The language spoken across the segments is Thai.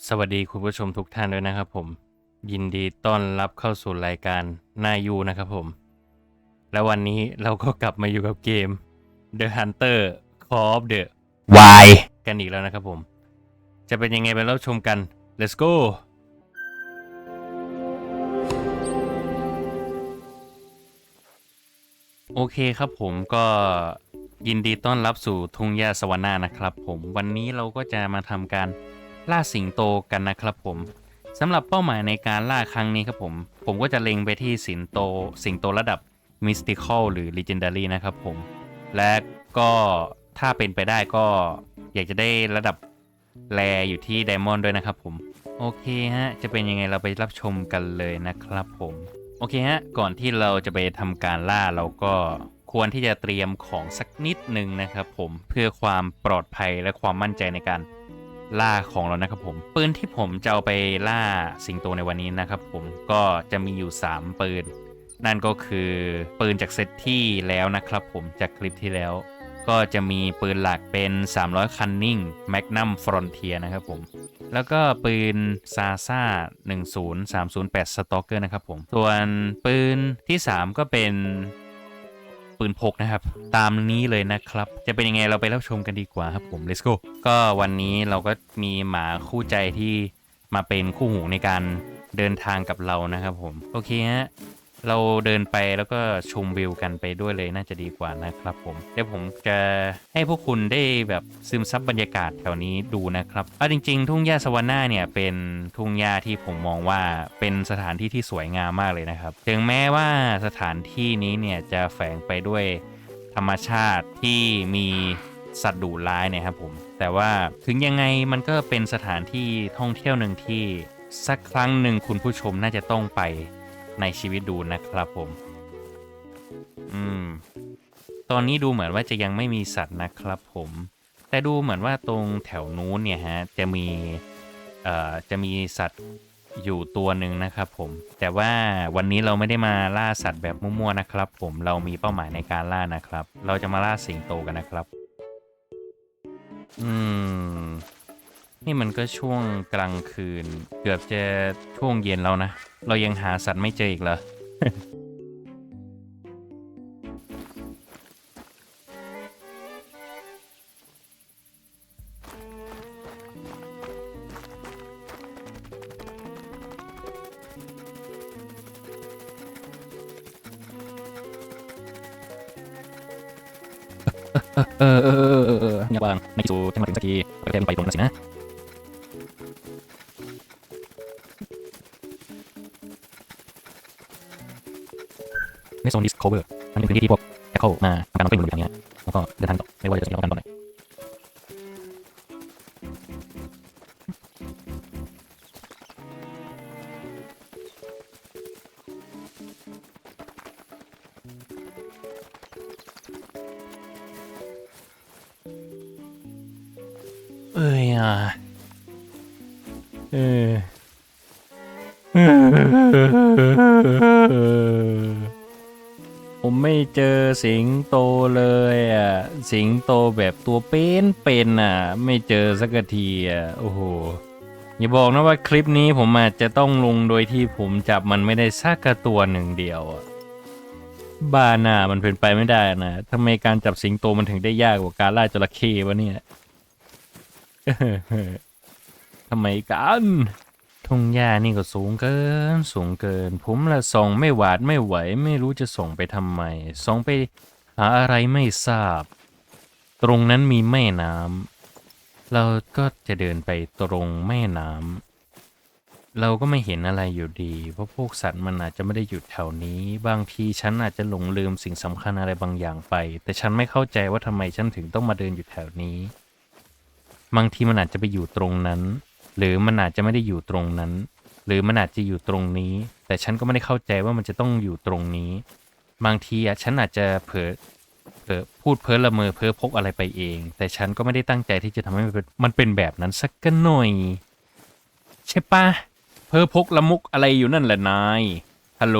สวัสดีคุณผู้ชมทุกท่านด้วยนะครับผม ยินดีต้อนรับเข้าสู่รายการหนายูนะครับผม และวันนี้เราก็กลับมาอยู่กับเกม The Hunter Call of the Why กันอีกแล้วนะครับผม จะเป็นยังไงไปรับชมกัน let's go โอเคครับผมก็ยินดีต้อนรับสู่ทุ่งหญ้าสวรรค์นะครับผมวันนี้เราก็จะมาทำการ ล่าสิงโตกันนะครับผมสำหรับเป้าหมายในการล่าครั้งนี้ครับผม ผมก็จะเล็งไปที่สิงโต สิงโตระดับ Mystical หรือ Legendary นะครับผม และก็ถ้าเป็นไปได้ก็อยากจะได้ระดับแรอยู่ที่ Diamond ด้วยนะครับผม โอเคฮะ จะเป็นยังไงเราไปรับชมกันเลยนะครับผม โอเคฮะ ก่อนที่เราจะไปทำการล่าเราก็ควรที่จะเตรียมของสักนิดหนึ่งนะครับผมเพื่อความปลอดภัยและความมั่นใจในการ ล่าของเรานะครับผมปืนที่ผมจะเอาไปล่าสิงโตในวันนี้นะครับผมก็จะมีอยู่ 3 ปืน นั่นก็คือปืนจากเซตที่แล้วนะครับผมจากคลิปที่แล้ว ก็จะมีปืนหลักเป็น 300 Cunning Magnum Frontier นะครับผมแล้วก็ปืนซาซ่า10308 Stalker นะครับผมส่วนปืนที่ 3 ก็เป็น ปืนพกนะครับ ตามนี้เลยนะครับ จะเป็นยังไงเราไปรับชมกันดีกว่าครับผม let's go ก็วันนี้เราก็มีหมาคู่ใจที่มาเป็นคู่หูในการเดินทางกับเรานะครับผม โอเคฮะ เราเดินไปแล้วก็ชมวิวกันไปด้วยเลยน่าจะดีกว่านะครับผมเดี๋ยวผมจะให้พวกคุณได้แบบซึมซับบรรยากาศแถวนี้ดูนะครับเอาจริง ๆ ทุ่งหญ้าสวรรค์เนี่ยเป็นทุ่งหญ้าที่ผมมองว่าเป็นสถานที่ที่สวยงามมากเลยนะครับ ถึงแม้ว่าสถานที่นี้เนี่ยจะแฝงไปด้วยธรรมชาติที่มีสัตว์ดุร้ายเนี่ยครับผม แต่ว่าถึงยังไงมันก็เป็นสถานที่ท่องเที่ยวหนึ่งที่สักครั้งหนึ่งคุณผู้ชมน่าจะต้องไป ในชีวิตดูนะครับผม อืม ตอนนี้ดูเหมือนว่าจะยังไม่มีสัตว์นะครับผม แต่ดูเหมือนว่าตรงแถวนู้นเนี่ยฮะ จะมี เอ่อ จะมีสัตว์อยู่ตัวหนึ่งนะครับผม แต่ว่าวันนี้เราไม่ได้มาล่าสัตว์แบบมั่วๆนะครับ ผม เรามีเป้าหมายในการล่านะครับ เราจะมาล่าสิงโตกันนะครับ อืม นี่มันก็ช่วงกลางคืน เกือบจะช่วงเย็นแล้วนะ เรายังหาสัตว์ไม่เจออีกเหรอเออเออเออเออเอออย่าวางในสู่จังหวัดถึงสักทีไปเทนไปตรงนั้นสินะ โซน discover มันเป็นพื้นที่ที่พวกแอคเข้ามาทำการนำตัวอยู่อย่างเงี้ยแล้วก็เดินทางต่อไม่ว่าจะจะกันตอนไหนเอ้ยอะเออ ผมไม่เจอสิงโตเลยอะสิงโตแบบตัวเป็นเป็นอะ ไม่เจอสักทีอะโอ้โหอย่าบอกนะว่าคลิปนี้ผมอาจจะต้องลงโดยที่ผมจับมันไม่ได้สักกระตัวหนึ่งเดียวอะบ้าหน่ามันเป็นไปไม่ได้นะทำไมการจับสิงโตมันถึงได้ยากกว่าการล่าจระเข้วะเนี่ยทำไมกัน ทุ่งหญ้านี่ก็สูงเกิน สูงเกิน ผมละส่องไม่หวาดไม่ไหว ไม่รู้จะส่องไปทำไมส่องไปหาอะไรไม่ทราบ ตรงนั้นมีแม่น้ำเราก็จะเดินไปตรงแม่น้ำเราก็ไม่เห็นอะไรอยู่ดี เพราะพวกสัตว์มันอาจจะไม่ได้อยู่แถวนี้ บางทีฉันอาจจะหลงลืมสิ่งสำคัญอะไรบางอย่างไป แต่ฉันไม่เข้าใจว่าทำไมฉันถึงต้องมาเดินอยู่แถวนี้ บางทีมันอาจจะไปอยู่ตรงนั้น หรือมันอาจจะไม่ได้อยู่ตรงนั้น หรือมันอาจจะอยู่ตรงนี้ แต่ฉันก็ไม่ได้เข้าใจว่ามันจะต้องอยู่ตรงนี้ บางทีอะฉันอาจจะเผลอเผลอพูดเพ้อละเมอเพ้อพกอะไรไปเอง แต่ฉันก็ไม่ได้ตั้งใจที่จะทำให้มันเป็นมันเป็นแบบนั้นสักกันหน่อย ใช่ปะเพ้อพกละมุกอะไรอยู่นั่นแหละนายฮัลโหล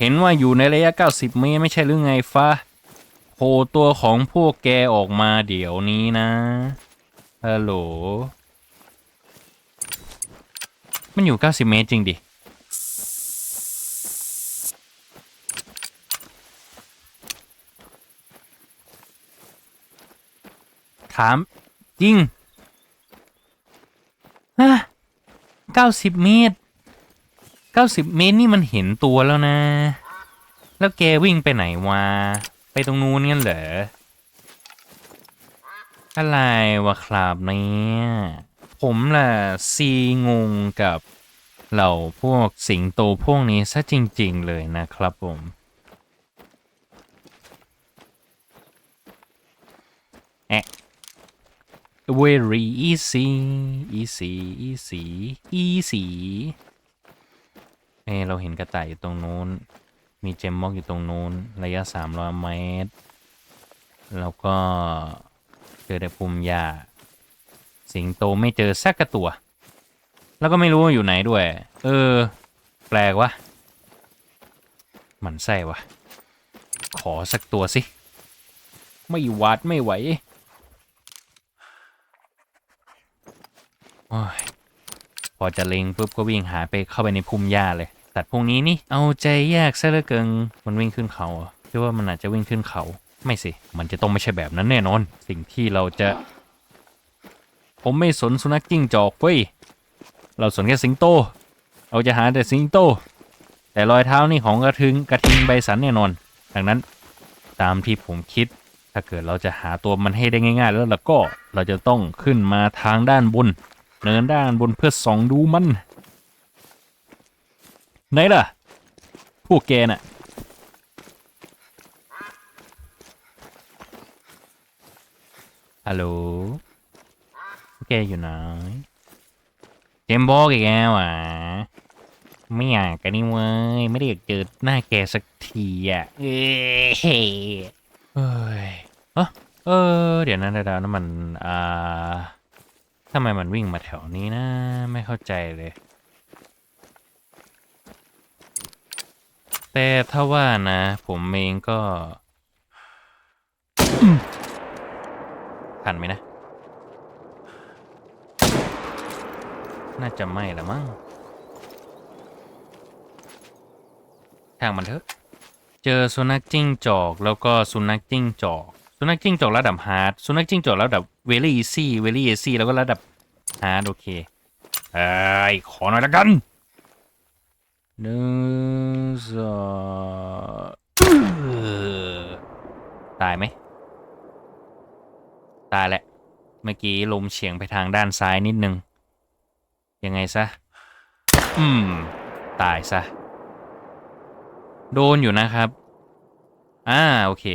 เห็นว่าอยู่ในระยะ 90 เมตรไม่ใช่หรือไงฟ้าโผล่ตัวของพวกแกออกมาเดี๋ยวนี้นะฮัลโหล มันอยู่ 90 เมตรจริงดิ ถาม จริงฮะ90 เมตร 90 เมตรนี่มันเห็นตัวแล้วนะ แล้วแกวิ่งไปไหนวะ ไปตรงนู้นงั้นเหรอ อะไรวะครับเนี่ย ผมล่ะซีงงกับเหล่าพวกสิงโตพวกนี้ซะจริง ๆ เลยนะครับผม แอะ very easy easy easy easy เอ้เราเห็นกระต่ายอยู่ตรงนู้น มีเจมม็อกอยู่ตรงนู้น ระยะ 300 เมตร แล้วก็เจอแต่ภูมิยา สิงโตไม่เจอสักตัว แล้วก็ไม่รู้ว่าอยู่ไหนด้วย เออ แปลกวะมันไส้วะขอสักตัวสิ ไม่วาดไม่ไหวโอ้ยพอจะเล็งปุ๊บก็วิ่งหายไปเข้าไปในพุ่มหญ้าเลยสัตว์พวกนี้นี่เอาใจยากซะเหลือเกินมันวิ่งขึ้นเขาคิดว่ามันอาจจะวิ่งขึ้นเขา ไม่สิ มันจะต้องไม่ใช่แบบนั้นแน่นอน สิ่งที่เราจะ ผมไม่สนสุนัขจิ้งจอกเว้ย เราสนแค่สิงโต เราจะหาแต่สิงโต แต่รอยเท้านี่ของกระทึงกระทิงใบสันแน่นอน ดังนั้นตามที่ผมคิด ถ้าเกิดเราจะหาตัวมันให้ได้ง่าย ๆ แล้วล่ะก็เราจะต้องขึ้นมาทางด้านบน เนินด้านบนเพื่อส่องดูมันไหนล่ะ พวกแกน่ะฮัลโหล แกอยู่ไหนเจมส์บอกอีกแล้วอะไม่อยากกันนี่เว้ยไม่ได้อยากเจอหน้าแกสักทีอะเอ้ยเฮ้ยเอ้อเออเดี๋ยวนะเดี๋ยวนะนั่นมันอ่าทำไมมันวิ่งมาแถวนี้นะ ไม่เข้าใจเลย แต่ถ้าว่านะ ผมเองก็อืมทันไหมนะ น่าจะไม่ละมั้งทางมันเถอะ เจอสุนัขจิ้งจอกแล้วก็สุนัขจิ้งจอกสุนัขจิ้งจอกระดับฮาร์ดสุนัขจิ้งจอกระดับเวลี่ซี่เวลี่ซี่แล้วก็ระดับฮาร์ดโอเคไอ้ขอหน่อยละกันหนึ่งสองตายไหมตายแหละ เมื่อกี้ลมเฉียงไปทางด้านซ้ายนิดนึง ยังไงซะ อืม ตายซะ โดนอยู่นะครับ อ่า โอเค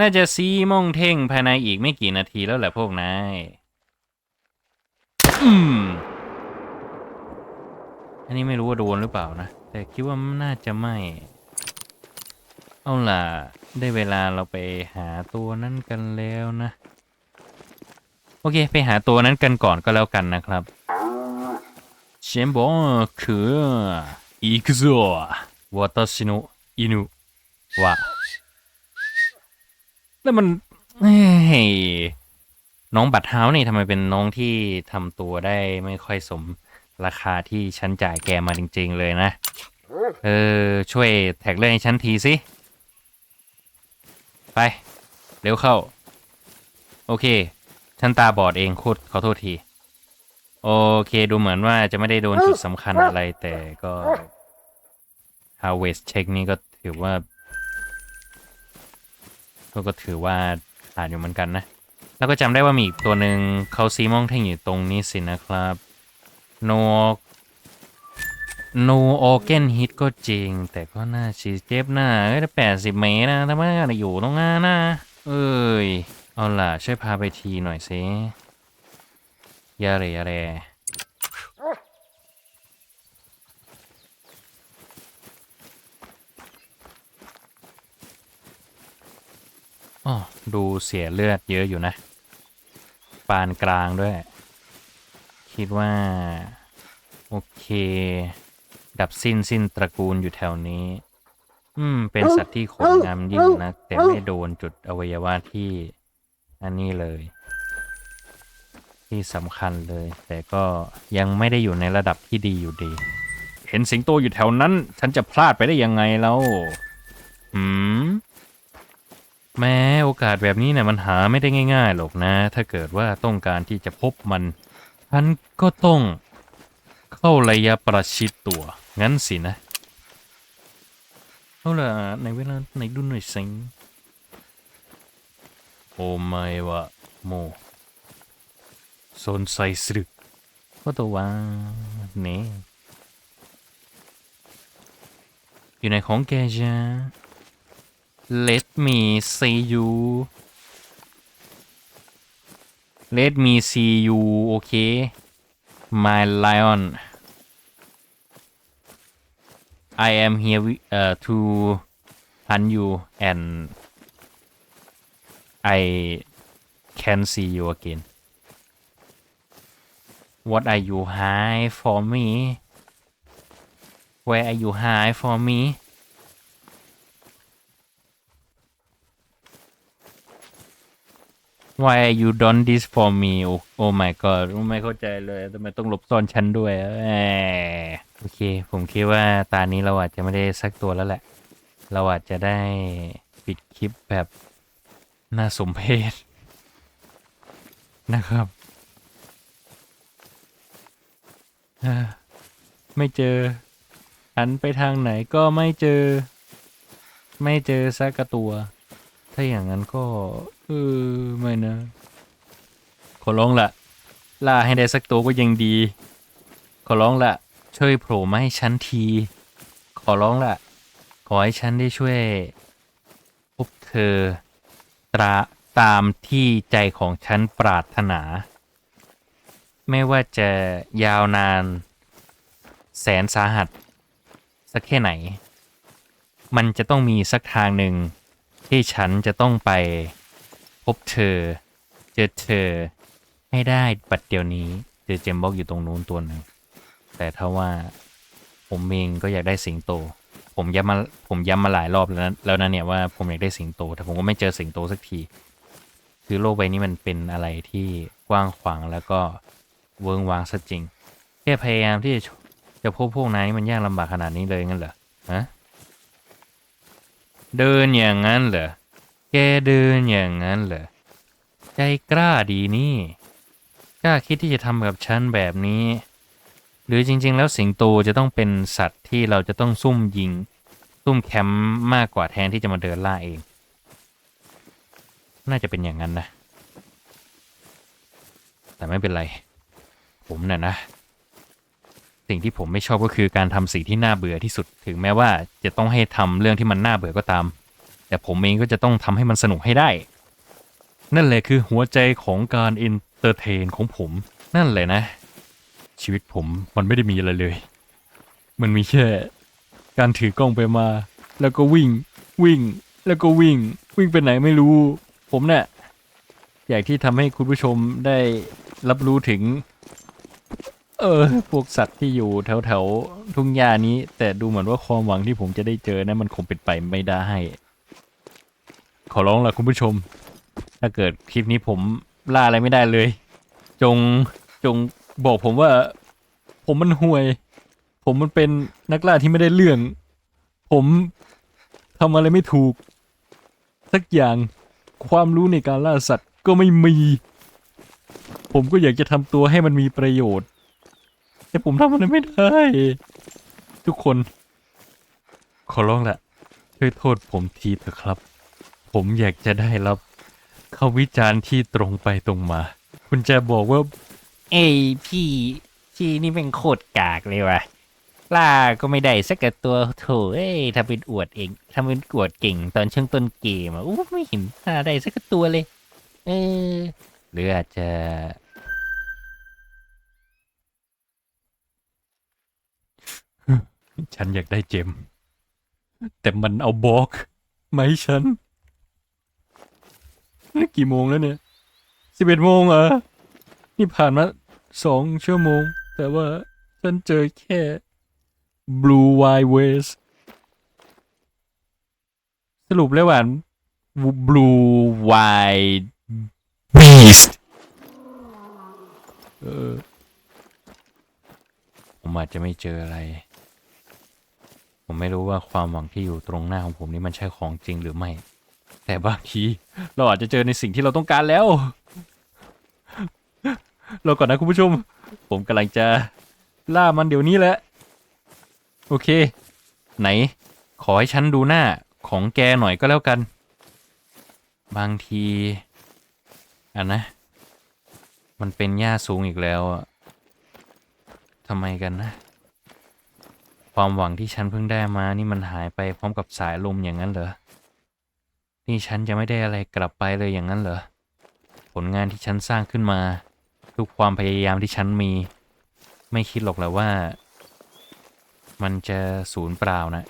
น่าจะซีโมงเท่งภายในอีกไม่กี่นาทีแล้วแหละพวกนาย อืม อันนี้ไม่รู้ว่าโดนหรือเปล่านะ แต่คิดว่าน่าจะไม่ เอาล่ะ ได้เวลาเราไปหาตัวนั้นกันแล้วนะ โอเค ไปหาตัวนั้นกันก่อนก็แล้วกันนะครับ เชมบอกคือ行くぞ私の犬はแล้วมันเฮ้ยน้องบัตรเฮาส์นี่ทำไมเป็นน้องที่ทำตัวได้ไม่ค่อยสมราคาที่ฉันจ่ายแกมาจริงๆเลยนะ เออ ช่วยแท็กเรื่องให้ฉันทีสิ ไป เร็วเข้า โอเค ฉันตาบอดเองโคตรขอโทษที โอเคดูเหมือนว่าจะไม่ได้โดนจุดสำคัญอะไรแต่ก็ harvest check นี่ก็ถือว่า ก็ก็ถือว่าผ่านอยู่เหมือนกันนะ แล้วก็จำได้ว่ามีอีกตัวหนึ่งเขาซีมองเท่งอยู่ตรงนี้สินะครับ no no organ hit ก็จริง แต่ก็น่าชีเจ็บหน้าเอ้ยแปดสิบเมตรนะทำไมอยู่ตรงนั้นนะเอ้ย เอาล่ะ ช่วยพาไปทีหน่อยสิ ยาเรยาเรอ๋อดูเสียเลือดเยอะอยู่นะ ปานกลางด้วย คิดว่า โอเค ดับสิ้นสิ้นตระกูลอยู่แถวนี้ อืม เป็นสัตว์ที่ขนงามยิ่งนะ แต่ไม่โดนจุดอวัยวะที่ อันนี้เลย ที่สำคัญเลย แต่ก็ยังไม่ได้อยู่ในระดับที่ดีอยู่ดี เห็นสิงโตอยู่แถวนั้น ฉันจะพลาดไปได้ยังไงแล้วหืมแม้โอกาสแบบนี้เนี่ยมันหาไม่ได้ง่าย ๆ หรอกนะ ถ้าเกิดว่าต้องการที่จะพบมัน ฉันก็ต้องเข้าระยะประชิดตัว งั้นสินะ เอาล่ะในเวลาในดูหน่อยสิงโอไม่วะโม โซนไซสึกก็ตัววาเน่อยู่ในของแกจ้า Let me see you Let me see you โอเค My lion I am here uh, to hunt you and I can see you again What are you high for me Where are you high for me Why are you done this for me โอ้ oh my god ไม่เข้าใจเลยทำไมต้องหลบซ่อนฉันด้วยโอเค ผมคิดว่าตานี้เราอาจจะไม่ได้สักตัวแล้วแหละ เราอาจจะได้ปิดคลิปแบบ น่าสมเพชนะครับอ่า ไม่เจอ หันไปทางไหนก็ไม่เจอ ไม่เจอสักกระตัว ถ้าอย่างนั้นก็เออไม่นะขอร้องละล่าให้ได้สักตัวก็ยังดี ขอร้องละช่วยโผล่มาให้ฉันที ขอร้องละขอให้ฉันได้ช่วยพบเธอตราตามที่ใจของฉันปรารถนา ไม่ว่าจะยาวนาน แสนสาหัส สักแค่ไหน มันจะต้องมีสักทางหนึ่ง ที่ฉันจะต้องไปพบเธอ เจอเธอ ให้ได้ปัดเดียวนี้เจอเจมบอกอยู่ตรงนู้นตัวหนึ่งแต่ถ้าว่าผมเองก็อยากได้สิงโต ผมย้ำมาผมย้ำมาหลายรอบแล้วนะแล้วนะเนี่ยว่าผมอยากได้สิงโต แต่ผมก็ไม่เจอสิงโตสักที คือโลกใบนี้มันเป็นอะไรที่กว้างขวางแล้วก็ เวิงวางซะจริง แค่พยายามที่จะจะพบพวกนายมันยากลำบากขนาดนี้เลยงั้นเหรอฮะเดินอย่างนั้นเหรอแกเดินอย่างนั้นเหรอใจกล้าดีนี่กล้าคิดที่จะทำกับฉันแบบนี้ หรือจริง ๆ แล้วสิงโตจะต้องเป็นสัตว์ที่เราจะต้องซุ่มยิง ซุ่มแคมป์มากกว่าแทนที่จะมาเดินล่าเอง น่าจะเป็นอย่างนั้นนะ แต่ไม่เป็นไร ผมน่ะนะ สิ่งที่ผมไม่ชอบก็คือการทำสิ่งที่น่าเบื่อที่สุด ถึงแม้ว่าจะต้องให้ทำเรื่องที่มันน่าเบื่อก็ตาม แต่ผมเองก็จะต้องทำให้มันสนุกให้ได้ นั่นแหละคือหัวใจของการเอนเตอร์เทนของผม นั่นแหละนะ ชีวิตผมมันไม่ได้มีอะไรเลย มันมีแค่การถือกล้องไปมา แล้วก็วิ่ง วิ่ง แล้วก็วิ่ง วิ่งไปไหนไม่รู้ ผมเนะ่ะอยากที่ทำให้คุณผู้ชมได้รับรู้ถึง เออ พวกสัตว์ที่อยู่แถวแถวๆทุ่งหญ้านี้ แต่ดูเหมือนว่าความหวังที่ผมจะได้เจอนะั้นมันคงเป็นไปไม่ได้ ขอร้องล่ะคุณผู้ชม ถ้าเกิดคลิปนี้ผมล่าอะไรไม่ได้เลย จงจงบอกผมว่า ผมมันห่วย ผมมันเป็นนักล่าที่ไม่ได้เรื่อง ผมทำอะไรไม่ถูก สักอย่างความรู้ในการล่าสัตว์ก็ไม่มี ผมก็อยากจะทำตัวให้มันมีประโยชน์ แต่ผมทำอะไรไม่ได้ ทุกคน ขอร้องแหละช่วยโทษผมทีเถอะครับ ผมอยากจะได้รับคำวิจารณ์ที่ตรงไปตรงมา คุณจะบอกว่า เอ้ยพี่พี่นี่เป็นโคตรกากเลยว่ะล่าก็ไม่ได้สักตัวโถเอ้ยทำเป็นอวดเองทำเป็นอวดเก่งตอนช่วงต้นเกมอะอู้ไม่เห็นล่าได้สักตัวเลย เออหรืออาจจะ ฉันอยากได้เจม แต่มันเอาบอกมาให้ฉันนี่กี่โมงแล้วเนี่ยสิบเอ็ดโมงเหรอนี่ผ่านมาสองชั่วโมง แต่ว่าฉันเจอแค่ Blue Wide Ways สรุปแล้วว่า Blue Wide Beast เออผมอาจจะไม่เจออะไร ผมไม่รู้ว่าความหวังที่อยู่ตรงหน้าของผมนี่มันใช่ของจริงหรือไม่ แต่บางทีเราอาจจะเจอในสิ่งที่เราต้องการแล้วเราก่อนนะคุณผู้ชม ผมกำลังจะล่ามันเดี๋ยวนี้แหละ โอเค ไหน ขอให้ฉันดูหน้าของแกหน่อยก็แล้วกัน บางทีอะนะ มันเป็นหญ้าสูงอีกแล้วอะทำไมกันนะ ความหวังที่ฉันเพิ่งได้มานี่มันหายไปพร้อมกับสายลมอย่างนั้นเหรอ นี่ฉันจะไม่ได้อะไรกลับไปเลยอย่างนั้นเหรอ ผลงานที่ฉันสร้างขึ้นมา ทุกความพยายามที่ฉันมี ไม่คิดหรอกแหละว่า มันจะสูญเปล่านะ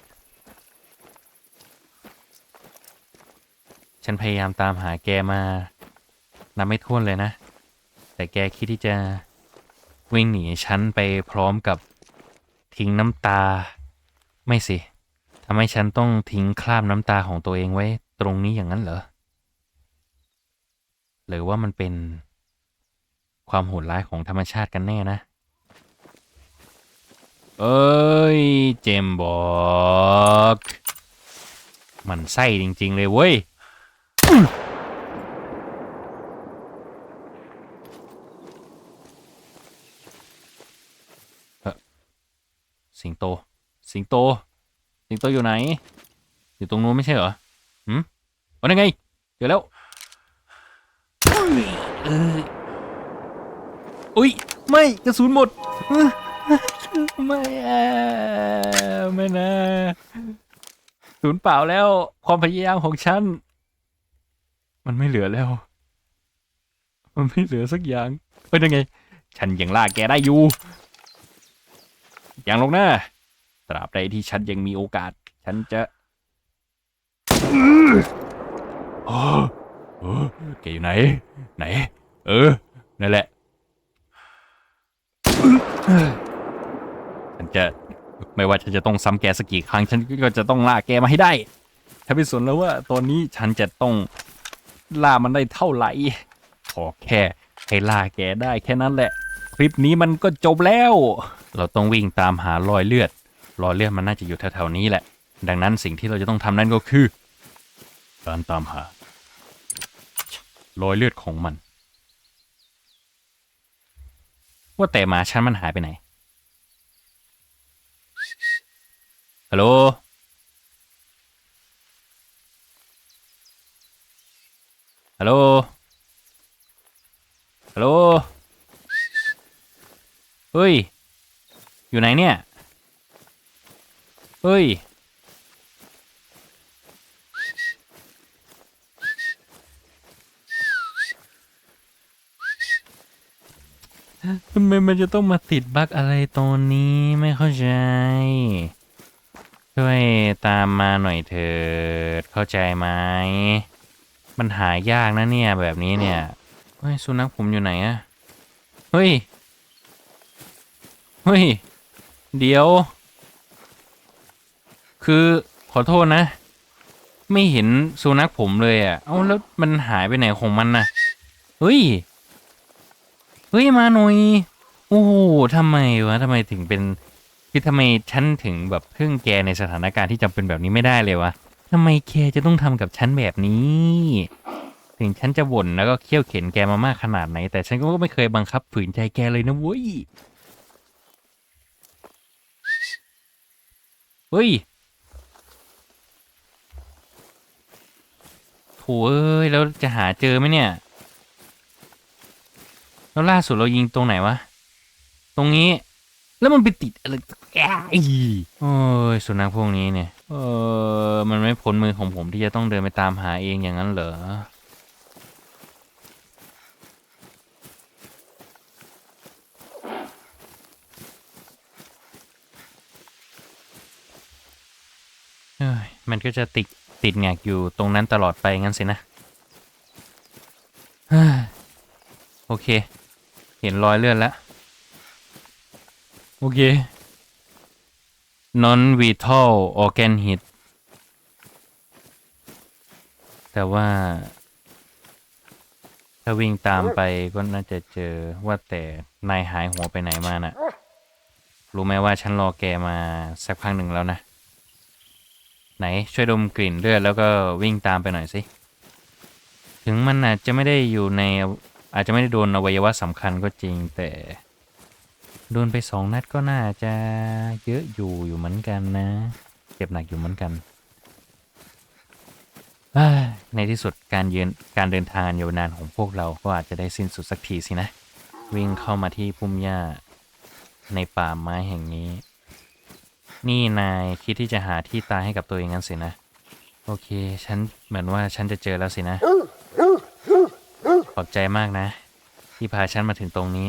ฉันพยายามตามหาแกมานับไม่ถ้วนเลยนะ แต่แกคิดที่จะวิ่งหนีฉันไปพร้อมกับ ทิ้งน้ำตา ไม่สิทำให้ฉันต้องทิ้งคราบน้ำตาของตัวเองไว้ ตรงนี้อย่างนั้นเหรอ หรือว่ามันเป็นความโหดร้ายของธรรมชาติกันแน่นะ เอ้ย เจมบอกมันไส้จริง ๆ เลยเว้ย สิงโต สิงโต สิงโตอยู่ไหน อยู่ตรงนู้นไม่ใช่เหรอหืมวันยังไง เจอแล้วอ้ยอุ้ย ไม่ กระสุนหมด ไม่อะไม่นะศูนย์เปล่าแล้ว ความพยายามของฉัน มันไม่เหลือแล้ว มันไม่เหลือสักอย่างเป็นยังไง ฉันยังล่าแกได้อยู่ อย่างลงหน้า ตราบใดที่ฉันยังมีโอกาส ฉันจะโอ้โอ้แกอยู่ไหน ไหน เออ นั่นแหละ ฉันจะ ไม่ว่าฉันจะต้องซ้ำแกสักกี่ครั้ง ฉันก็จะต้องล่าแกมาให้ได้ถ้าไม่สนแล้วว่าตอนนี้ฉันจะต้องล่ามันได้เท่าไหร่ ขอแค่ให้ล่าแกได้แค่นั้นแหละ คลิปนี้มันก็จบแล้ว เราต้องวิ่งตามหารอยเลือด รอยเลือดมันน่าจะอยู่แถวๆนี้แหละ ดังนั้นสิ่งที่เราจะต้องทำนั่นก็คือ การตามหารอยเลือดของมัน ว่าแต่หมาฉันมันหายไปไหน ฮัลโหล ฮัลโหล ฮัลโหล เฮ้ย อยู่ไหนเนี่ย เฮ้ย ทำไมมันจะต้องมาติดบั๊กอะไรตอนนี้ไม่เข้าใจ ช่วยตามมาหน่อยเถิด เข้าใจไหม มันหายากนะเนี่ย แบบนี้เนี่ย เฮ้ย สุนัขผมอยู่ไหนอะเฮ้ย เฮ้ย เดี๋ยว คือขอโทษนะ ไม่เห็นสุนัขผมเลยอะ่ะ เอาแล้วมันหายไปไหนของมันน่ะเฮ้ย เฮ้ยมาหน่อยโอ้โหทำไมวะทำไมถึงเป็นคือทำไมฉันถึงแบบพึ่งแกในสถานการณ์ที่จำเป็นแบบนี้ไม่ได้เลยวะทำไมแกจะต้องทำกับฉันแบบนี้ ถึงฉันจะบ่นแล้วก็เคี่ยวเข็นแกมามากขนาดไหน แต่ฉันก็ไม่เคยบังคับฝืนใจแกเลยนะเว้ย เฮ้ยโถเอ้ย แล้วจะหาเจอไหมเนี่ย แล้วล่าสุดเรายิงตรงไหนวะ ตรงนี้ แล้วมันไปติดอะไรแอ้ยโอ้ยสุนัขพวกนี้เนี่ย เออ มันไม่พ้นมือของผมที่จะต้องเดินไปตามหาเองอย่างนั้นเหรอ มันก็จะติดติดแงกอยู่ตรงนั้นตลอดไปงั้นสินะเฮ้ยโอเค เห็นรอยเลือดแล้ว โอเค non vital organ hit แต่ว่า ถ้าวิ่งตามไปก็น่าจะเจอว่าแต่นายหายหัวไปไหนมาน่ะ รู้ไหมว่าฉันรอแกมาสักพักหนึ่งแล้วนะ ไหนช่วยดมกลิ่นเลือดแล้วก็วิ่งตามไปหน่อยสิ ถึงมันอาจจะไม่ได้อยู่ในอาจจะไม่ได้โดนอวัยวะสำคัญก็จริงแต่ โดนไปสองนัดก็น่าจะเยอะอยู่อยู่เหมือนกันนะ เจ็บหนักอยู่เหมือนกัน ในที่สุดการยืนการเดินทางอันยาวนานของพวกเราก็อาจจะได้สิ้นสุดสักทีสินะ วิ่งเข้ามาที่พุ่มหญ้าในป่าไม้แห่งนี้ นี่นายคิดที่จะหาที่ตายให้กับตัวเองงั้นสินะ โอเค ฉันเหมือนว่าฉันจะเจอแล้วสินะ ขอบใจมากนะ ที่พาฉันมาถึงตรงนี้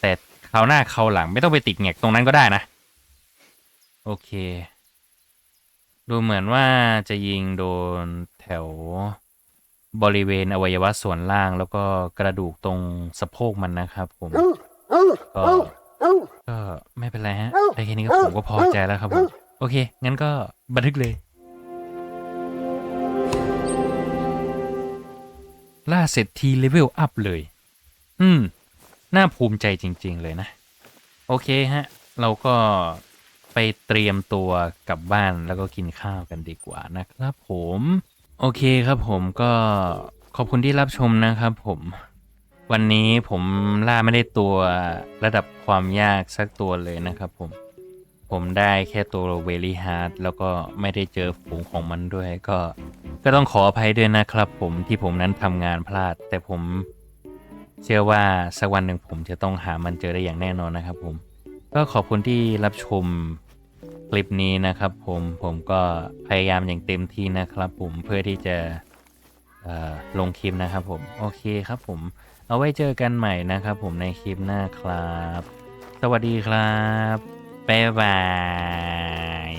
แต่คราวหน้าคราวหลังไม่ต้องไปติดแงกตรงนั้นก็ได้นะ โอเค ดูเหมือนว่าจะยิงโดนแถวบริเวณอวัยวะส่วนล่างแล้วก็กระดูกตรงสะโพกมันนะครับผมก็ ก็ไม่เป็นไรฮะได้แค่นี้ก็ผมก็พอใจแล้วครับผมโอเค งั้นก็บันทึกเลย ล่าเสร็จทีเลเวลอัพเลย อืม น่าภูมิใจจริง ๆ เลยนะ โอเคฮะ เราก็ไปเตรียมตัวกลับบ้านแล้วก็กินข้าวกันดีกว่านะครับผม โอเคครับผมก็ขอบคุณที่รับชมนะครับผม วันนี้ผมล่าไม่ได้ตัวระดับความยากสักตัวเลยนะครับผม ผมได้แค่ตัวเวลี่ฮาร์ดแล้วก็ไม่ได้เจอฝูงของมันด้วยก็ ก็ต้องขออภัยด้วยนะครับผมที่ผมนั้นทำงานพลาด แต่ผมเชื่อว่าสักวันหนึ่งผมจะต้องหามันเจอได้อย่างแน่นอนนะครับผม ก็ขอบคุณที่รับชมคลิปนี้นะครับผมผมก็พยายามอย่างเต็มที่นะครับผมเพื่อที่จะลงคลิปนะครับผม โอเคครับผม เอาไว้เจอกันใหม่นะครับผมในคลิปหน้าครับ สวัสดีครับ บ๊ายบาย